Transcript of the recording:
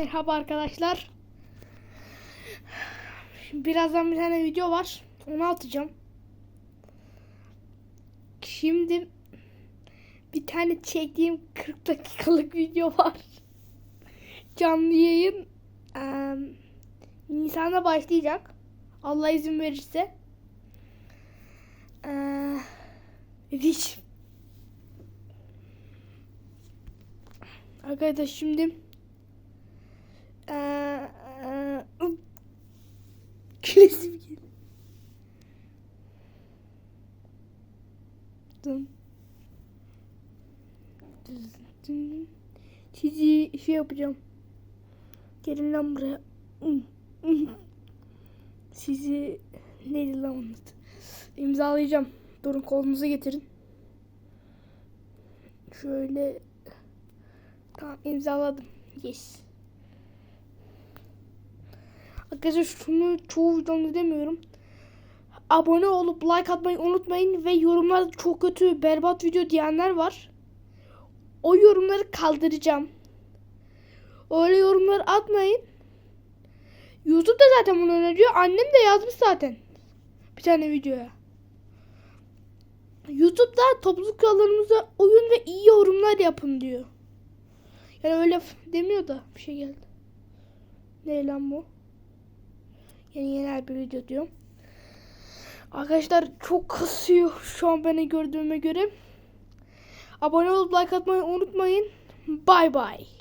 Merhaba arkadaşlar. Birazdan bir tane video var. Onu atacağım. Şimdi bir tane çektiğim 40 dakikalık video var. Canlı yayın eee Nisan'da başlayacak. Allah izin verirse. Eee hiç Arkadaşlar şimdi Gülesim geliyor. Dın. Dın, dın. Sizi şey yapacağım. Gelin lan buraya. Sizi neydi lan onun? İmzalayacağım. Durun kolunuzu getirin. Şöyle Tamam imzaladım. Yes. Arkadaşlar şunu çoğu videomda demiyorum. Abone olup like atmayı unutmayın ve yorumlarda çok kötü berbat video diyenler var. O yorumları kaldıracağım. Öyle yorumları atmayın. YouTube da zaten bunu öneriyor. Annem de yazmış zaten. Bir tane videoya. YouTube'da topluluk kurallarımıza uyun ve iyi yorumlar yapın diyor. Yani öyle demiyor da bir şey geldi. Ne lan bu? Yeni bir video diyorum. Arkadaşlar çok kasıyor şu an beni gördüğüme göre. Abone olup like atmayı unutmayın. Bye bye.